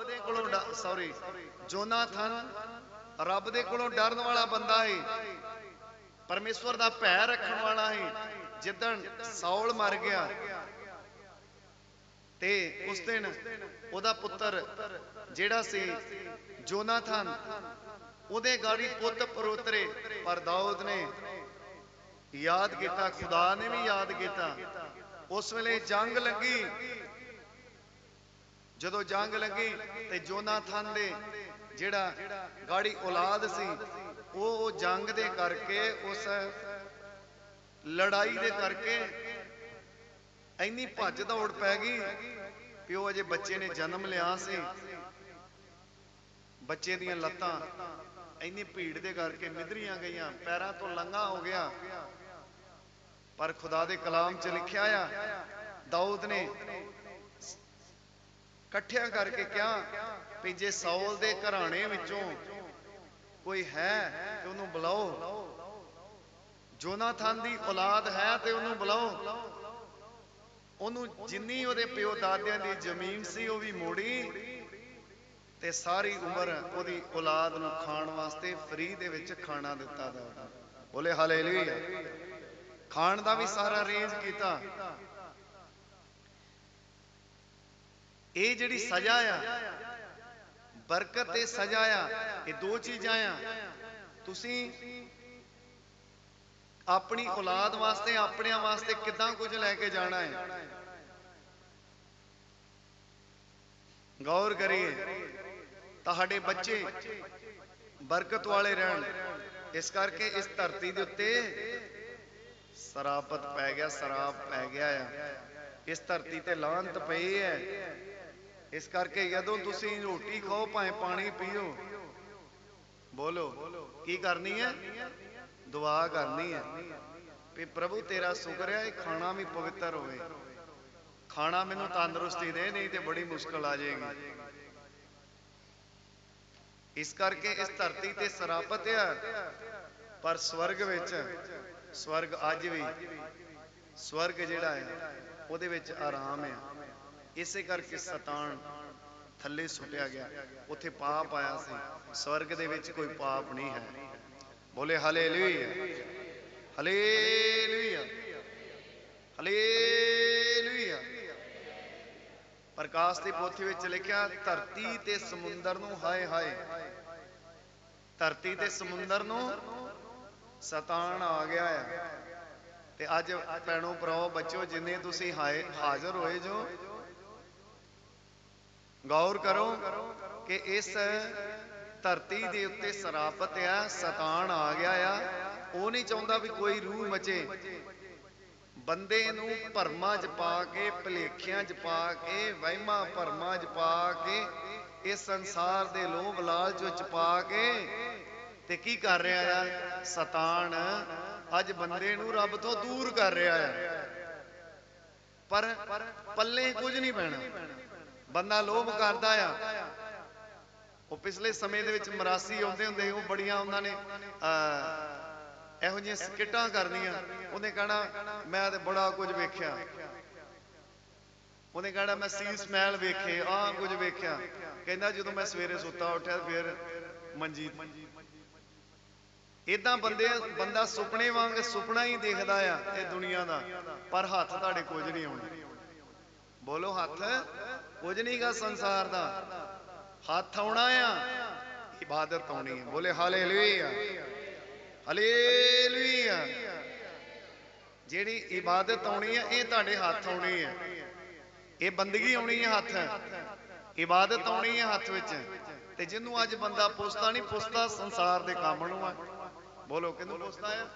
ਰੱਬ ਦੇ ਕੋਲੋਂ ਸੌਰੀ ਜੋਨਾਥਨ ਰੱਬ ਦੇ ਕੋਲੋਂ ਡਰਨ ਵਾਲਾ ਬੰਦਾ ਹੈ ਪਰਮੇਸ਼ਵਰ ਦਾ ਭੈ ਰੱਖਣ ਵਾਲਾ ਹੈ ਜਿੱਦਣ ਸੌਲ ਮਰ ਗਿਆ ਤੇ ਉਸ ਦਿਨ ਉਹਦਾ ਪੁੱਤਰ ਜਿਹੜਾ ਸੀ ਜੋਨਾਥਨ, ਉਹਦੇ ਗਾੜੀ ਪੁੱਤ ਪਰੋਤਰੇ ਪਰ ਦਾਊਦ ਨੇ ਯਾਦ ਕੀਤਾ, ਖੁਦਾ ਨੇ ਵੀ ਯਾਦ ਕੀਤਾ। ਉਸ ਵੇਲੇ ਜੰਗ ਲੱਗੀ। ਜਦੋਂ ਜੰਗ ਲੱਗੀ ਤੇ ਜੋਨਾਥਨ ਦੇ ਜਿਹੜਾ ਗਾੜੀ ਔਲਾਦ ਸੀ, ਉਹ ਜੰਗ ਦੇ ਕਰਕੇ, ਉਸ ਲੜਾਈ ਦੇ ਕਰਕੇ ਇੰਨੀ ਭੱਜ ਦੌੜ ਪੈ ਗਈ ਕਿ ਉਹ ਅਜੇ ਬੱਚੇ ਨੇ ਜਨਮ ਲਿਆ ਸੀ। ਬੱਚੇ ਦੀਆਂ ਲੱਤਾਂ ਇੰਨੀ ਭੀੜ ਦੇ ਕਰਕੇ ਮਿਧਰੀਆਂ ਗਈਆਂ, ਪੈਰਾਂ ਤੋਂ ਲੰਗਾ ਹੋ ਗਿਆ। ਪਰ ਖੁਦਾ ਦੇ ਕਲਾਮ 'ਚ ਲਿਖਿਆ ਆ, ਦਾਊਦ ਨੇ ਇਕੱਠਿਆਂ ਕਰਕੇ ਕਿਹਾ ਵੀ ਜੇ ਸੌਲ ਦੇ ਘਰਾਣੇ ਵਿੱਚੋਂ ਕੋਈ ਹੈ ਤੇ ਉਹਨੂੰ ਬੁਲਾਓ। ਜੋਨਾਥਨ ਦੀ ਔਲਾਦ ਹੈ ਤੇ ਉਹਨੂੰ ਬੁਲਾਓ। ਉਹਨੂੰ ਜਿੰਨੀ ਉਹਦੇ ਪਿਓ ਦਾਦਿਆਂ ਦੀ ਜ਼ਮੀਨ ਸੀ, ਉਹ ਵੀ ਮੋੜੀ ਤੇ ਸਾਰੀ ਉਮਰ ਉਹਦੀ ਔਲਾਦ ਨੂੰ ਖਾਣ ਵਾਸਤੇ ਫਰੀ ਦੇ ਵਿੱਚ ਖਾਣਾ ਦਿੱਤਾ। ਦਾ ਬੋਲੇ, ਹਾਲੇਲੂਇਆ। ਖਾਣ ਦਾ ਵੀ ਸਾਰਾ ਅਰੇਂਜ ਕੀਤਾ। ਇਹ ਜਿਹੜੀ ਸਜ਼ਾ ਆ ਬਰਕਤ ਤੇ ਸਜ਼ਾ ਆ ਇਹ ਦੋ ਚੀਜ਼ਾਂ ਆ। ਤੁਸੀਂ ਆਪਣੀ ਔਲਾਦ ਵਾਸਤੇ ਆਪਣਿਆਂ ਵਾਸਤੇ ਕਿੱਦਾਂ ਕੁਝ ਲੈ ਕੇ ਜਾਣਾ ਹੈ? ਗੌਰ ਕਰੀਏ ਤੁਹਾਡੇ ਬੱਚੇ ਬਰਕਤ ਵਾਲੇ ਰਹਿਣ। ਇਸ ਕਰਕੇ ਇਸ ਧਰਤੀ ਦੇ ਉੱਤੇ ਸਰਾਪਤ ਪੈ ਗਿਆ ਸਰਾਪ ਪੈ ਗਿਆ ਆ। ਇਸ ਧਰਤੀ ਤੇ ਲਾਂਤ ਪਈ ਹੈ। ਇਸ ਕਰਕੇ ਜਦੋਂ ਤੁਸੀਂ ਰੋਟੀ ਖਾਓ, ਭਾਵੇਂ ਪਾਣੀ ਪੀਓ, ਬੋਲੋ, ਕੀ ਕਰਨੀ ਹੈ? ਦੁਆ ਕਰਨੀ ਹੈ ਵੀ ਪ੍ਰਭੂ ਤੇਰਾ ਸ਼ੁਕਰ ਹੈ, ਇਹ ਖਾਣਾ ਵੀ ਪਵਿੱਤਰ ਹੋਵੇ। ਖਾਣਾ ਮੈਨੂੰ ਤੰਦਰੁਸਤੀ ਦੇ, ਨਹੀਂ ਤੇ ਬੜੀ ਮੁਸ਼ਕਲ ਆ ਜਾਏਗੀ। ਇਸ ਕਰਕੇ ਇਸ ਧਰਤੀ ਤੇ ਸਰਾਪਤ ਆ, ਪਰ ਸਵਰਗ ਵਿੱਚ, ਸਵਰਗ ਅੱਜ ਵੀ, ਸਵਰਗ ਜਿਹੜਾ ਹੈ, ਉਹਦੇ ਵਿੱਚ ਆਰਾਮ ਹੈ ਇਸੇ ਕਰਕੇ ਸਤਾਨ ਥੱਲੇ ਸੁੱਟਿਆ ਗਿਆ। ਉੱਥੇ ਪਾਪ ਆਇਆ ਸੀ। ਸਵਰਗ ਦੇ ਵਿੱਚ ਕੋਈ ਪਾਪ ਨਹੀਂ ਹੈ। ਬੋਲੇ ਹਾਲੇਲੂਇਆ ਹਾਲੇਲੂਇਆ ਹਾਲੇਲੂਇਆ ਪ੍ਰਕਾਸ਼ ਦੀ ਪੋਥੀ ਵਿੱਚ ਲਿਖਿਆ, ਧਰਤੀ ਤੇ ਸਮੁੰਦਰ ਨੂੰ ਹਾਏ ਹਾਏ। ਧਰਤੀ ਤੇ ਸਮੁੰਦਰ ਨੂੰ ਸਤਾਨ ਆ ਗਿਆ ਹੈ ਤੇ ਅੱਜ ਭੈਣੋ ਭਰਾਓ ਬੱਚੋ ਜਿੰਨੇ ਤੁਸੀਂ ਹਾਏ, ਹਾਜ਼ਰ ਹੋਏ ਜੋ ਗੌਰ ਕਰੋ ਕਿ ਇਸ ਧਰਤੀ ਦੇ ਉੱਤੇ ਸਰਾਪਤ ਆ, ਸਤਾਨ ਆ ਗਿਆ ਆ। ਉਹ ਨਹੀਂ ਚਾਹੁੰਦਾ ਵੀ ਕੋਈ ਰੂਹ ਮਚੇ। ਬੰਦੇ ਨੂੰ ਭਰਮਾਂ 'ਚ ਪਾ ਕੇ, ਭਲੇਖਿਆਂ 'ਚ ਪਾ ਕੇ, ਵਹਿਮਾਂ ਭਰਮਾਂ 'ਚ ਪਾ ਕੇ, ਇਸ ਸੰਸਾਰ ਦੇ ਲੋਭ ਲਾਲਚ ਵਿੱਚ ਪਾ ਕੇ, ਤੇ ਕੀ ਕਰ ਰਿਹਾ ਆ? ਸਤਾਨ ਅੱਜ ਬੰਦੇ ਨੂੰ ਰੱਬ ਤੋਂ ਦੂਰ ਕਰ ਰਿਹਾ ਆ। ਪਰ ਪੱਲੇ ਕੁਝ ਨਹੀਂ ਪੈਣਾ। ਬੰਦਾ ਲੋਭ ਕਰਦਾ ਆ। ਉਹ ਪਿਛਲੇ ਸਮੇਂ ਦੇ ਵਿੱਚ ਮਰਾਸੀ ਆਉਂਦੇ ਹੁੰਦੇ ਉਹ ਬੜੀਆਂ ਉਹਨਾਂ ਨੇ ਇਹੋ ਜਿਹੀਆਂ ਸਕਿੱਟਾਂ ਕਰਨੀਆਂ। ਉਹਨੇ ਕਹਣਾ, ਮੈਂ ਤੇ ਬੜਾ ਕੁਝ ਵੇਖਿਆ। ਉਹਨੇ ਕਹਣਾ, ਮੈਂ ਸੀਸ ਮਹਿਲ ਵੇਖੇ ਆ ਕੁਝ ਵੇਖਿਆ। ਕਹਿੰਦਾ ਜਦੋਂ ਮੈਂ ਸਵੇਰੇ ਸੁੱਤਾ ਉੱਠਿਆ ਫਿਰ ਮੰਜੀ ਇਦਾਂ ਬੰਦੇ, ਬੰਦਾ ਸੁਪਨੇ ਵਾਂਗ ਸੁਪਨਾ ਹੀ ਦੇਖਦਾ ਆ ਇਹ ਦੁਨੀਆ ਦਾ, ਪਰ ਹੱਥ ਤੁਹਾਡੇ ਕੁਝ ਨਹੀਂ ਆਉਣਾ ਬੋਲੋ ਹੱਥ। ਕੁਝ ਨਹੀਂਗਾ ਸੰਸਾਰ ਦਾ। ਹੱਥ ਆਉਣਾ ਆ। ਇਬਾਦਤ ਆਉਣੀ ਹੈ ਬੋਲੇ ਹਾਲੇਲੂਇਆ। ਹਾਲੇਲੂਇਆ। ਜਿਹੜੀ ਇਬਾਦਤ ਆਉਣੀ ਹੈ ਇਹ ਤੁਹਾਡੇ ਹੱਥ ਆਉਣੀ ਹੈ ਇਹ ਬੰਦਗੀ ਆਉਣੀ ਹੈ ਹੱਥ। ਇਬਾਦਤ ਆਉਣੀ ਹੈ ਹੱਥ ਵਿੱਚ। ਤੇ ਜਿਹਨੂੰ ਅੱਜ ਬੰਦਾ ਪੁੱਛਦਾ ਨਹੀਂ ਪੁੱਛਦਾ ਸੰਸਾਰ ਦੇ ਕੰਮ ਨੂੰ ਆ। ਬੋਲੋ, ਕਿਹਨੂੰ ਪੁੱਛਦਾ ਆ?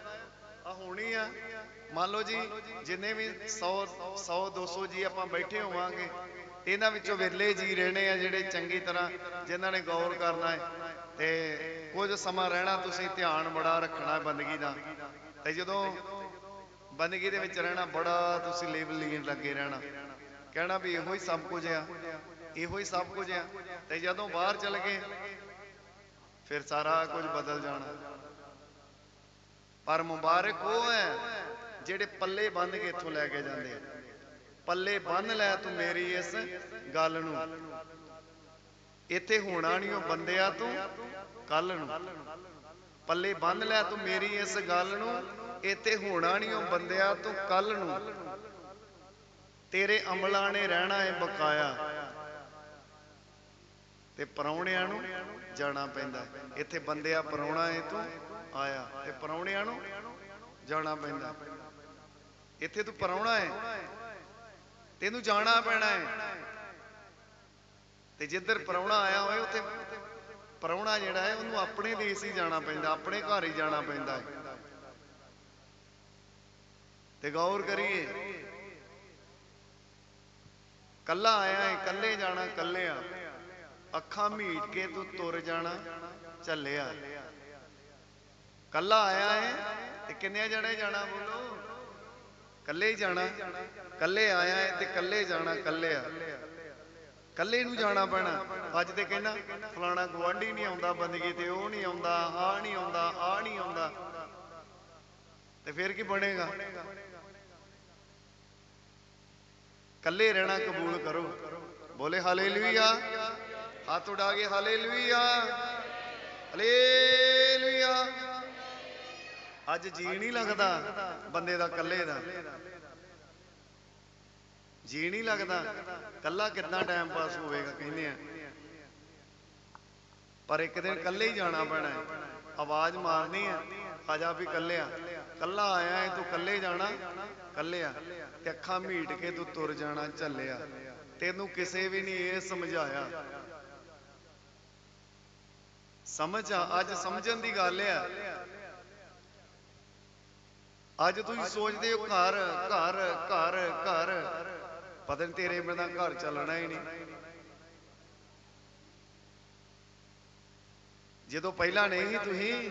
ਆ ਹੋਣੀ ਆ। ਮੰਨ ਲਓ ਜੀ, ਜਿੰਨੇ ਵੀ 100 100 200 ਜੀ ਆਪਾਂ ਬੈਠੇ ਹੋਵਾਂਗੇ, ਇਹਨਾਂ ਵਿੱਚੋਂ ਵਿਰਲੇ ਜੀ ਰਹਿਣੇ ਆ ਜਿਹੜੇ ਚੰਗੀ ਤਰ੍ਹਾਂ ਜਿਨ੍ਹਾਂ ਨੇ ਗੌਰ ਕਰਨਾ ਹੈ। ਤੇ ਕੁਝ ਸਮਾਂ ਰਹਿਣਾ ਤੁਸੀਂ ਧਿਆਨ ਬੜਾ ਰੱਖਣਾ ਬੰਦਗੀ ਦਾ। ਤੇ ਜਦੋਂ ਬੰਦਗੀ ਦੇ ਵਿੱਚ ਰਹਿਣਾ ਬੜਾ ਤੁਸੀਂ ਲੇਬਲ ਲੀਨ ਲੱਗੇ ਰਹਿਣਾ। ਕਹਿਣਾ ਵੀ ਇਹੋ ਹੀ ਸਭ ਕੁਝ ਆ, ਇਹੋ ਹੀ ਸਭ ਕੁਝ ਆ। ਤੇ ਜਦੋਂ ਬਾਹਰ ਚਲ ਗਏ, ਫਿਰ ਸਾਰਾ ਕੁਝ ਬਦਲ ਜਾਣਾ। ਪਰ ਮੁਬਾਰਕ ਉਹ ਹੈ ਜਿਹੜੇ ਪੱਲੇ ਬੰਨ ਕੇ ਇੱਥੋਂ ਲੈ ਕੇ ਜਾਂਦੇ ਪੱਲੇ ਬੰਨ ਲੈ ਤੂੰ ਮੇਰੀ ਇਸ ਗੱਲ ਨੂੰ। ਇੱਥੇ ਹੋਣਾ ਨਹੀਂ ਉਹ ਬੰਦਿਆ ਤੂੰ ਕੱਲ ਨੂੰ। ਪੱਲੇ ਬੰਨ ਲੈ ਤੂੰ ਮੇਰੀ ਇਸ ਗੱਲ ਨੂੰ, ਇੱਥੇ ਹੋਣਾ ਨਹੀਂ ਉਹ ਬੰਦਿਆ ਤੂੰ ਕੱਲ ਨੂੰ। ਤੇਰੇ ਅਮਲਾਂ ਨੇ ਰਹਿਣਾ ਏ ਬਕਾਇਆ। ਤੇ ਪਰੌਣਿਆਂ ਨੂੰ ਜਾਣਾ ਪੈਂਦਾ। ਇੱਥੇ ਬੰਦਿਆ ਪਰੌਣਾ ਏ ਤੂੰ ਆਇਆ ਤੇ ਪਰੌਣਿਆਂ ਨੂੰ ਜਾਣਾ ਪੈਂਦਾ। ਇੱਥੇ ਤੂੰ ਪਰੌਣਾ ਏ ਤੈਨੂੰ ਜਾਣਾ ਪੈਣਾ ਹੈ। ਤੇ ਜਿੱਧਰ ਪਰੌਣਾ ਆਇਆ ਹੋਏ, ਉੱਥੇ ਪਰੌਣਾ ਜਿਹੜਾ ਹੈ, ਉਹਨੂੰ ਆਪਣੇ ਦੇਸ਼ ਹੀ ਜਾਣਾ ਪੈਂਦਾ, ਆਪਣੇ ਘਰ ਹੀ ਜਾਣਾ ਪੈਂਦਾ ਹੈ। ਤੇ ਗੌਰ ਕਰੀਏ, ਕੱਲਾ ਆਇਆ ਹੈ, ਕੱਲੇ ਜਾਣਾ, ਕੱਲਿਆ। ਅੱਖਾਂ ਮੀਟ ਕੇ ਤੂੰ ਤੁਰ ਜਾਣਾ ਚੱਲਿਆ ਕੱਲਾ ਆਇਆ ਹੈ ਤੇ ਕਿੰਨੇ ਜਣੇ ਜਾਣਾ ਬੋਲੋ? ਕੱਲੇ ਹੀ ਜਾਣਾ। ਕੱਲੇ ਆਇਆ ਹੈ ਤੇ ਕੱਲੇ ਜਾਣਾ ਕੱਲਿਆ ਕੱਲੇ ਨੂੰ ਜਾਣਾ ਪੈਣਾ। ਅੱਜ ਤੇ ਕਹਿੰਦਾ, ਫਲਾਣਾ ਗਵਾਂਢੀ ਨਹੀਂ ਆਉਂਦਾ ਬੰਦਗੀ ਤੇ, ਉਹ ਨਹੀਂ ਆਉਂਦਾ ਆ ਨਹੀਂ ਆਉਂਦਾ, ਆਹ ਨਹੀਂ ਆਉਂਦਾ। ਤੇ ਫਿਰ ਕੀ ਬਣੇਗਾ? ਕੱਲੇ ਰਹਿਣਾ ਕਬੂਲ ਕਰੋ। ਬੋਲੇ, ਹਾਲੇਲੂਇਆ। ਹੱਥ ਉਡਾ ਕੇ, ਹਾਲੇਲੂਇਆ। ਹਾਲੇਲੂਇਆ। ਅੱਜ ਜੀ ਨਹੀਂ ਲੱਗਦਾ ਬੰਦੇ ਦਾ ਇਕੱਲੇ ਦਾ। ਜੀ ਨਹੀਂ ਲੱਗਦਾ। ਇਕੱਲਾ ਕਿੰਨਾ ਟਾਈਮ ਪਾਸ ਹੋਵੇਗਾ ਕਹਿੰਦੇ ਆ। ਪਰ ਇੱਕ ਦਿਨ ਕੱਲੇ ਹੀ ਜਾਣਾ ਪੈਣਾ ਆਵਾਜ਼ ਮਾਰਨੀ ਹੈ। ਆ ਜਾ ਵੀ ਕੱਲਿਆ ਕੱਲਾ ਆਇਆ ਹੈ ਤੂੰ ਇਕੱਲੇ ਜਾਣਾ। ਕੱਲਿਆ ਤੇ ਅੱਖਾਂ ਮੀਟ ਕੇ ਤੂੰ ਤੁਰ ਜਾਣਾ ਚੱਲਿਆ ਤੈਨੂੰ ਕਿਸੇ ਵੀ ਨਹੀਂ ਇਹ ਸਮਝਾਇਆ। ਸਮਝ ਆ, ਅੱਜ ਸਮਝਣ ਦੀ ਗੱਲ ਆ। ਅੱਜ ਤੁਸੀਂ ਸੋਚਦੇ ਹੋ ਘਰ ਘਰ ਘਰ ਘਰ। ਪਤਾ ਨਹੀਂ ਤੇਰੇ ਬਿਨਾਂ ਘਰ ਚੱਲਣਾ ਹੀ ਨਹੀਂ। ਜਦੋਂ ਪਹਿਲਾਂ ਨਹੀਂ ਤੁਸੀਂ,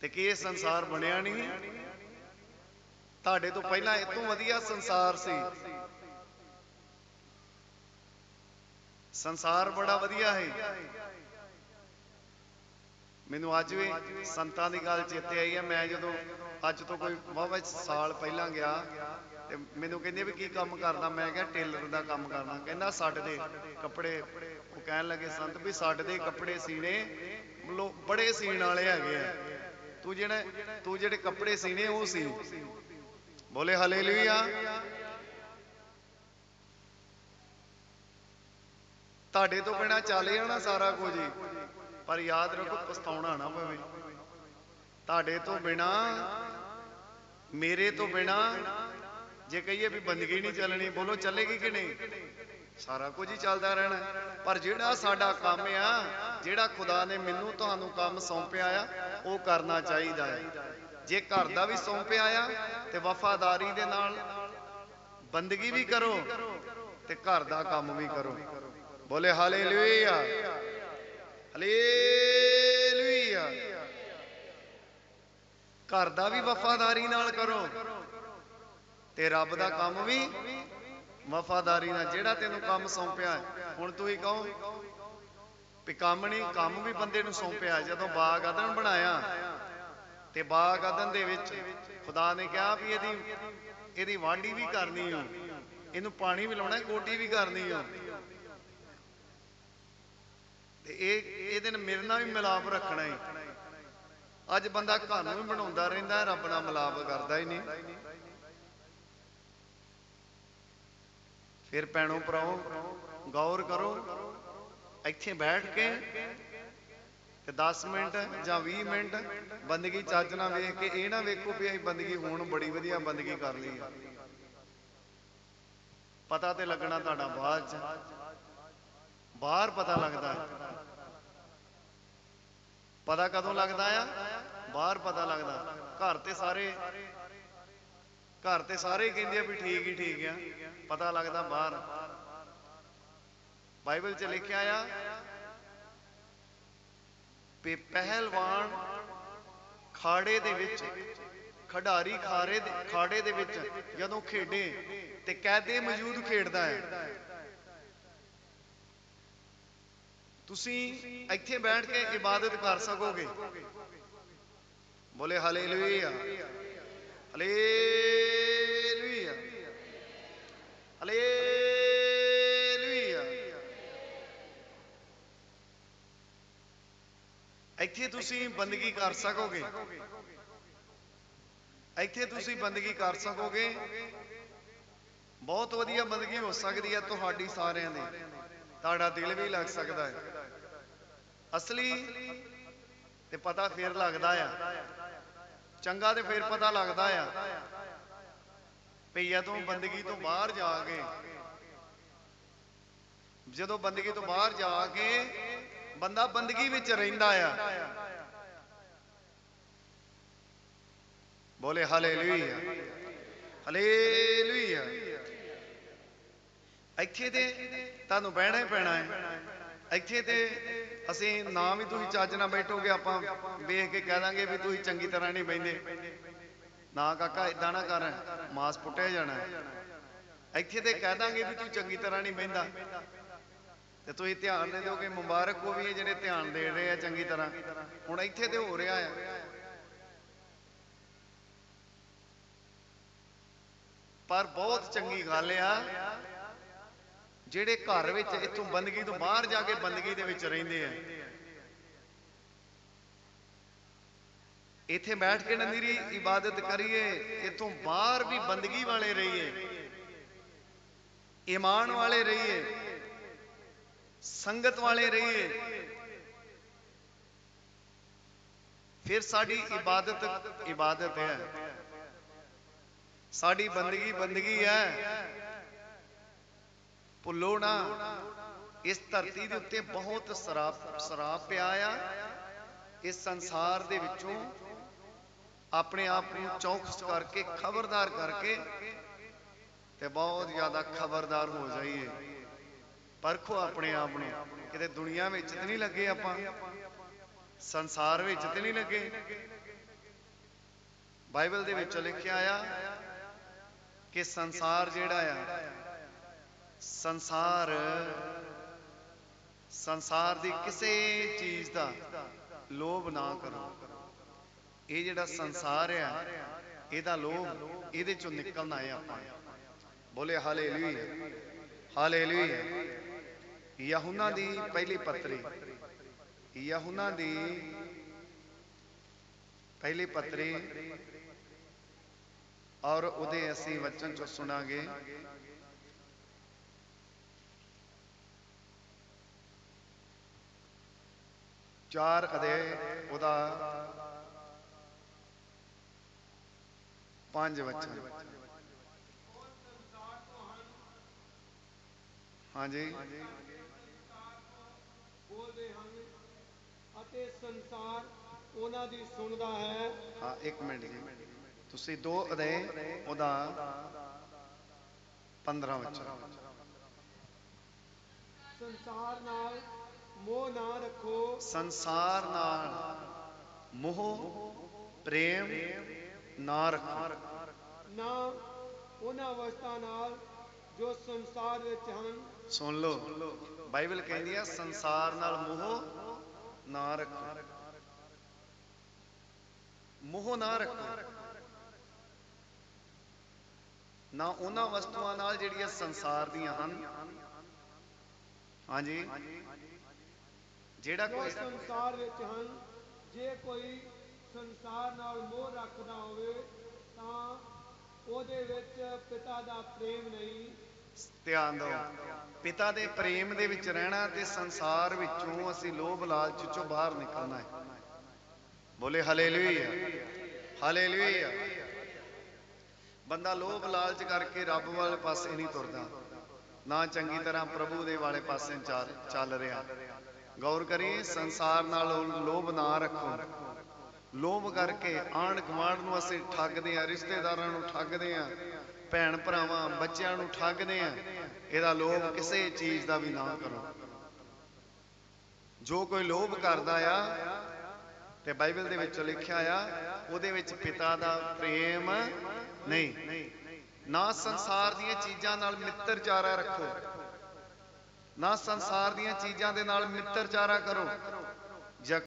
ਤੇ ਕੀ ਇਹ ਸੰਸਾਰ ਬਣਿਆ ਨਹੀਂ? ਤੁਹਾਡੇ ਤੋਂ ਪਹਿਲਾਂ ਇਹ ਤੋਂ ਵਧੀਆ ਸੰਸਾਰ ਸੀ। ਸੰਸਾਰ ਬੜਾ ਵਧੀਆ ਹੈ ਮੈਨੂੰ ਅੱਜ ਵੀ ਸੰਤਾਂ ਦੀ ਗੱਲ ਚੇਤੇ ਆਈ ਹੈ ਮੈਂ ਜਦੋਂ ਅੱਜ ਤੋਂ ਕੋਈ ਵਾਹਵਾ ਸਾਲ ਪਹਿਲਾਂ ਗਿਆ ਤੇ ਮੈਨੂੰ ਕਹਿੰਦੇ ਵੀ ਕੀ ਕੰਮ ਕਰਦਾ? ਮੈਂ ਕਿਹਾ ਟੇਲਰ ਦਾ ਕੰਮ ਕਰਦਾ ਕਹਿੰਦਾ ਸਾਡੇ ਦੇ ਕੱਪੜੇ। ਉਹ ਕਹਿਣ ਲੱਗੇ, ਸੰਤ, ਵੀ ਸਾਡੇ ਦੇ ਕੱਪੜੇ ਸੀਨੇ ਲੋ ਬੜੇ ਸੀਣ ਵਾਲੇ ਹੈਗੇ ਆ। ਤੂੰ ਜਿਹੜਾ, ਤੂੰ ਜਿਹੜੇ ਕੱਪੜੇ ਸੀਨੇ ਉਹ ਸੀ। ਬੋਲੇ, ਹਾਲੇਲੂਇਆ। ਤੁਹਾਡੇ ਤੋਂ ਬਿਨਾ ਚੱਲ ਜਾਣਾ ਸਾਰਾ ਕੁਝ ਹੀ। ਪਰ ਯਾਦ ਰੱਖੋ, ਪਛਤਾਉਣਾ ਨਾ ਪਵੇ। ਤੁਹਾਡੇ ਤੋਂ ਬਿਨਾ, ਮੇਰੇ ਤੋਂ ਬਿਨਾ, ਜੇ ਕਹੀਏ ਵੀ ਬੰਦਗੀ ਨਹੀਂ ਚੱਲਣੀ, ਬੋਲੋ ਚੱਲੇਗੀ ਕਿ ਨਹੀਂ? ਸਾਰਾ ਕੁਝ ਹੀ ਚੱਲਦਾ ਰਹਿਣਾ। ਪਰ ਜਿਹੜਾ ਸਾਡਾ ਕੰਮ ਆ, ਜਿਹੜਾ ਖੁਦਾ ਨੇ ਮੈਨੂੰ ਤੁਹਾਨੂੰ ਕੰਮ ਸੌਂਪਿਆ ਆ, ਉਹ ਕਰਨਾ ਚਾਹੀਦਾ ਹੈ। ਜੇ ਘਰ ਦਾ ਵੀ ਸੌਂਪਿਆ ਆ, ਤੇ ਵਫਾਦਾਰੀ ਦੇ ਨਾਲ ਬੰਦਗੀ ਵੀ ਕਰੋ, ਤੇ ਘਰ ਦਾ ਕੰਮ ਵੀ ਕਰੋ। ਬੋਲੇ, ਹਾਲੇਲੂਇਆ! ਹਾਲੇਲੂਇਆ ਘਰ ਦਾ ਵੀ ਵਫਾਦਾਰੀ ਨਾਲ ਕਰੋ ਤੇ ਰੱਬ ਦਾ ਕੰਮ ਵੀ ਵਫਾਦਾਰੀ ਨਾਲ। ਜਿਹੜਾ ਤੈਨੂੰ ਕੰਮ ਸੌਂਪਿਆ ਹੈ। ਹੁਣ ਤੂੰ ਹੀ ਕਹੋ ਵੀ ਕੰਮ ਨਹੀਂ, ਕੰਮ ਵੀ ਬੰਦੇ ਨੂੰ ਸੌਂਪਿਆ। ਜਦੋਂ ਬਾਗ ਆਦਨ ਬਣਾਇਆ ਤੇ ਬਾਗ ਆਦਨ ਦੇ ਵਿੱਚ ਖੁਦਾ ਨੇ ਕਿਹਾ ਵੀ ਇਹਦੀ ਇਹਦੀ ਵਾਢੀ ਵੀ ਕਰਨੀ ਹੋ ਇਹਨੂੰ ਪਾਣੀ ਵੀ ਲਾਉਣਾ, ਕੋਟੀ ਵੀ ਕਰਨੀ ਹੋ ਤੇ ਇਹ ਇਹਦੇ ਨਾਲ ਮੇਰੇ ਨਾਲ ਵੀ ਮਿਲਾਪ ਰੱਖਣਾ ਹੈ ਅੱਜ ਬੰਦਾ ਘਰ ਨੂੰ ਵੀ ਬਣਾਉਂਦਾ ਰਹਿੰਦਾ ਹੈ, ਰੱਬ ਨਾਲ ਮਿਲਾਪ ਕਰਦਾ ਹੀ ਨਹੀਂ। ਫਿਰ ਭੈਣੋ ਭਰਾਓ ਗੌਰ ਕਰੋ ਇੱਥੇ ਬੈਠ ਕੇ ਤੇ 10 ਮਿੰਟ ਜਾਂ 20 ਮਿੰਟ ਬੰਦਗੀ ਚੱਜ ਨਾਲ ਵੇਖ ਕੇ ਇਹ ਨਾ ਵੇਖੋ ਵੀ ਅਸੀਂ ਬੰਦਗੀ ਹੁਣ ਬੜੀ ਵਧੀਆ ਬੰਦਗੀ ਕਰ ਲਈ ਹੈ ਪਤਾ ਤੇ ਲੱਗਣਾ ਤੁਹਾਡਾ ਬਾਅਦ ਚ। ਬਾਹਰ ਪਤਾ ਲੱਗਦਾ। ਹੈ ਪਤਾ ਕਦੋਂ ਲੱਗਦਾ ਆ? ਬਾਹਰ ਪਤਾ ਲੱਗਦਾ। ਘਰ ਤੇ ਸਾਰੇ ਘਰ ਤੇ ਸਾਰੇ ਕਹਿੰਦੇ ਆ ਵੀ ਠੀਕ ਹੀ ਠੀਕ ਆ। ਪਤਾ ਲੱਗਦਾ ਬਾਹਰ। ਬਾਈਬਲ 'ਚ ਲਿਖਿਆ ਆ ਵੀ ਪਹਿਲਵਾਨ ਖਾੜੇ ਦੇ ਵਿੱਚ, ਖਿਡਾਰੀ ਖਾਰੇ ਦੇ ਖਾੜੇ ਦੇ ਵਿੱਚ ਜਦੋਂ ਖੇਡੇ ਤੇ ਕੈਦੇ ਮੌਜੂਦ ਖੇਡਦਾ ਹੈ। ਤੁਸੀਂ ਇੱਥੇ ਬੈਠ ਕੇ ਇਬਾਦਤ ਕਰ ਸਕੋਗੇ। ਬੋਲੇ ਹਾਲੇਲੂਇਆ। ਹਾਲੇਲੂਇਆ। ਹਾਲੇਲੂਇਆ। ਇੱਥੇ ਤੁਸੀਂ ਬੰਦਗੀ ਕਰ ਸਕੋਗੇ। ਇੱਥੇ ਤੁਸੀਂ ਬੰਦਗੀ ਕਰ ਸਕੋਗੇ। ਬਹੁਤ ਵਧੀਆ ਬੰਦਗੀ ਹੋ ਸਕਦੀ ਹੈ ਤੁਹਾਡੀ ਸਾਰਿਆਂ ਦੀ। ਤੁਹਾਡਾ ਦਿਲ ਵੀ ਲੱਗ ਸਕਦਾ ਹੈ। ਅਸਲੀ ਤੇ ਪਤਾ ਫੇਰ ਲੱਗਦਾ ਆ। ਚੰਗਾ ਤੇ ਫੇਰ ਪਤਾ ਲੱਗਦਾ ਆ। ਵੀ ਜਦੋਂ ਬੰਦਗੀ ਤੋਂ ਬਾਹਰ ਜਾ ਕੇ, ਜਦੋਂ ਬੰਦਗੀ ਤੋਂ ਬਾਹਰ ਜਾ ਕੇ ਬੰਦਾ ਬੰਦਗੀ ਵਿੱਚ ਰਹਿੰਦਾ ਆ। ਬੋਲੇ ਹਾਲੇਲੂਇਆ। ਹਾਲੇਲੂਇਆ। ਇੱਥੇ ਤੇ ਤੁਹਾਨੂੰ ਬਹਿਣਾ ਹੀ ਪੈਣਾ ਹੈ। ਇੱਥੇ ਤੇ ਅਸੀਂ ਨਾ ਵੀ ਤੁਸੀਂ ਚੱਜ ਨਾਲ ਬੈਠੋਗੇ, ਆਪਾਂ ਵੇਖ ਕੇ ਕਹਿ ਦਾਂਗੇ ਵੀ ਤੁਸੀਂ ਚੰਗੀ ਤਰ੍ਹਾਂ ਨਹੀਂ ਬੈੰਦੇ ਨਾ ਕਾਕਾ ਇਦਾਂ ਨਾ ਕਰ, ਮਾਸ ਪੁੱਟਿਆ ਜਾਣਾ। ਇੱਥੇ ਤੇ ਕਹਿ ਦਾਂਗੇ ਵੀ ਤੂੰ ਚੰਗੀ ਤਰ੍ਹਾਂ ਨਹੀਂ ਬੈੰਦਾ ਤੇ ਤੁਸੀਂ ਧਿਆਨ ਦੇ ਦਿਓਗੇ, ਮੁਬਾਰਕ ਉਹ ਵੀ ਇਹ ਜਿਹੜੇ ਧਿਆਨ ਦੇ ਰਹੇ ਆ ਚੰਗੀ ਤਰ੍ਹਾਂ। ਹੁਣ ਇੱਥੇ ਤੇ ਹੋ ਰਿਹਾ ਹੈ ਪਰ ਬਹੁਤ ਚੰਗੀ ਗੱਲ ਆ। ਜਿਹੜੇ ਘਰ ਵਿੱਚ ਇੱਥੋਂ ਬੰਦਗੀ ਤੋਂ ਬਾਹਰ ਜਾ ਕੇ ਬੰਦਗੀ ਦੇ ਵਿੱਚ ਰਹਿੰਦੇ ਆ। ਇੱਥੇ ਬੈਠ ਕੇ ਨੰਦੀਰੀ ਇਬਾਦਤ ਕਰੀਏ, ਇੱਥੋਂ ਬਾਹਰ ਵੀ ਬੰਦਗੀ ਵਾਲੇ ਰਹੀਏ, ਈਮਾਨ ਵਾਲੇ ਰਹੀਏ, ਸੰਗਤ ਵਾਲੇ ਰਹੀਏ। ਫਿਰ ਸਾਡੀ ਇਬਾਦਤ ਇਬਾਦਤ ਹੈ। ਸਾਡੀ ਬੰਦਗੀ ਬੰਦਗੀ ਹੈ। ਭੁੱਲੋ ਨਾ। ਇਸ ਧਰਤੀ ਦੇ ਉੱਤੇ ਬਹੁਤ ਸਰਾਪ ਸਰਾਪ ਪਿਆ ਆ। ਇਸ ਸੰਸਾਰ ਦੇ ਵਿੱਚੋਂ ਆਪਣੇ ਆਪ ਨੂੰ ਚੌਕਸ ਕਰਕੇ, ਖਬਰਦਾਰ ਕਰਕੇ ਤੇ ਬਹੁਤ ਜ਼ਿਆਦਾ ਖਬਰਦਾਰ ਹੋ ਜਾਈਏ। ਪਰਖੋ ਆਪਣੇ ਆਪ ਨੂੰ। ਕਿਤੇ ਦੁਨੀਆ ਵਿੱਚ ਤੇ ਨਹੀਂ ਲੱਗੇ ਆਪਾਂ। ਸੰਸਾਰ ਵਿੱਚ ਤੇ ਨਹੀਂ ਲੱਗੇ। ਬਾਈਬਲ ਦੇ ਵਿੱਚ ਲਿਖਿਆ ਆ ਕਿ ਸੰਸਾਰ ਜਿਹੜਾ ਆ ਸੰਸਾਰ ਸੰਸਾਰ ਦੀ ਕਿਸੇ ਚੀਜ਼ ਦਾ ਲੋਭ ਨਾ ਕਰੋ। ਇਹ ਜਿਹੜਾ ਸੰਸਾਰ ਆ, ਇਹਦਾ ਲੋਭ ਇਹਦੇ ਚੋਂ ਨਿਕਲਣਾ ਹੈ ਆਪਾਂ। ਬੋਲੇ ਹਾਲੇਲੂਇਆ ਹਾਲੇਲੂਇਆ। ਯਹੂਨਾ ਦੀ ਪਹਿਲੀ ਪੱਤਰੀ, ਯਹੂਨਾ ਦੀ ਪਹਿਲੀ ਪੱਤਰੀ, ਔਰ ਉਹਦੇ ਅਸੀਂ ਵਚਨ ਚੋਂ ਸੁਣਾਂਗੇ। ਚਾਰ ਅਦੇ ਉਹਦਾ ਪੰਜ ਵਚਨ। ਹਾਂਜੀ। ਬੋਲਦੇ ਹਨ ਅਤੇ ਸੰਸਾਰ ਉਹਨਾਂ ਦੀ ਸੁਣਦਾ ਹੈ। ਹਾਂ ਇੱਕ ਮਿੰਟ ਜੀ। ਤੁਸੀਂ ਦੋ ਅਦੇ ਉਹਦਾ 15 ਵਚਨ। ਸੰਸਾਰ ਨਾਲ ਮੋਹ ਨਾ ਰੱਖੋ। ਸੰਸਾਰ ਨਾਲ ਮੋਹ ਪ੍ਰੇਮ ਨਾ ਰੱਖੋ। ਨਾ ਉਹਨਾਂ ਅਵਸਥਾ ਨਾਲ ਜੋ ਸੰਸਾਰ ਵਿੱਚ ਹਨ। ਸੁਣ ਲਓ ਬਾਈਬਲ ਕਹਿੰਦੀ ਆ ਸੰਸਾਰ ਨਾਲ ਮੋਹ ਨਾ ਰੱਖੋ। ਮੋਹ ਨਾ ਰੱਖੋ। ਨਾ ਉਹਨਾਂ ਵਸਤੂਆਂ ਨਾਲ ਜਿਹੜੀਆਂ ਸੰਸਾਰ ਦੀਆਂ ਹਨ। ਹਾਂਜੀ। ਜਿਹੜਾ ਕੋਈ ਸੰਸਾਰ ਵਿੱਚ ਹਨ ਜੇ ਕੋਈ ਸੰਸਾਰ ਨਾਲ ਮੋਹ ਰੱਖਦਾ ਹੋਵੇ ਤਾਂ ਉਹਦੇ ਵਿੱਚ ਪਿਤਾ ਦਾ ਪ੍ਰੇਮ ਨਹੀਂ। ਧਿਆਨ ਦਿਓ ਪਿਤਾ ਦੇ ਪ੍ਰੇਮ ਦੇ ਵਿੱਚ ਰਹਿਣਾ ਤੇ ਸੰਸਾਰ ਵਿੱਚੋਂ ਅਸੀਂ ਲੋਭ ਲਾਲਚ ਚੋਂ ਬਾਹਰ ਨਿਕਲਣਾ ਹੈ। ਬੋਲੇ ਹਾਲੇਲੂਇਆ ਹਾਲੇਲੂਇਆ ਬੰਦਾ ਲੋਭ ਲਾਲਚ ਕਰਕੇ ਰੱਬ ਵਾਲੇ ਪਾਸੇ ਨਹੀਂ ਤੁਰਦਾ। ਨਾ ਚੰਗੀ ਤਰ੍ਹਾਂ ਪ੍ਰਭੂ ਦੇ ਵਾਲੇ ਪਾਸੇ ਚੱਲ ਰਿਹਾ। ਗੌਰ ਕਰੀਏ ਸੰਸਾਰ ਨਾਲ ਲੋਭ ਨਾ ਰੱਖੋ। ਲੋਭ ਕਰਕੇ ਆਂਢ ਗੁਆਂਢ ਨੂੰ ਅਸੀਂ ਠੱਗਦੇ ਆ, ਰਿਸ਼ਤੇਦਾਰਾਂ ਨੂੰ ਠੱਗਦੇ ਆ, ਭੈਣ ਭਰਾਵਾਂ, ਬੱਚਿਆਂ ਨੂੰ ਠੱਗਦੇ ਆ, ਇਹਦਾ ਲੋਭ ਕਿਸੇ ਚੀਜ਼ ਦਾ ਵੀ ਨਾ ਕਰੋ। ਜੋ ਕੋਈ ਲੋਭ ਕਰਦਾ ਆ, ਤੇ ਬਾਈਬਲ ਦੇ ਵਿੱਚ ਲਿਖਿਆ ਆ, ਉਹਦੇ ਵਿੱਚ ਪਿਤਾ ਦਾ ਪ੍ਰੇਮ ਨਹੀਂ। ਨਾ ਸੰਸਾਰ ਦੀਆਂ ਚੀਜ਼ਾਂ ਨਾਲ ਮਿੱਤਰਚਾਰਾ ਰੱਖੋ। ਨਾ ਸੰਸਾਰ ਦੀਆਂ ਚੀਜ਼ਾਂ ਦੇ ਨਾਲ ਮਿੱਤਰਚਾਰਾ ਕਰੋ।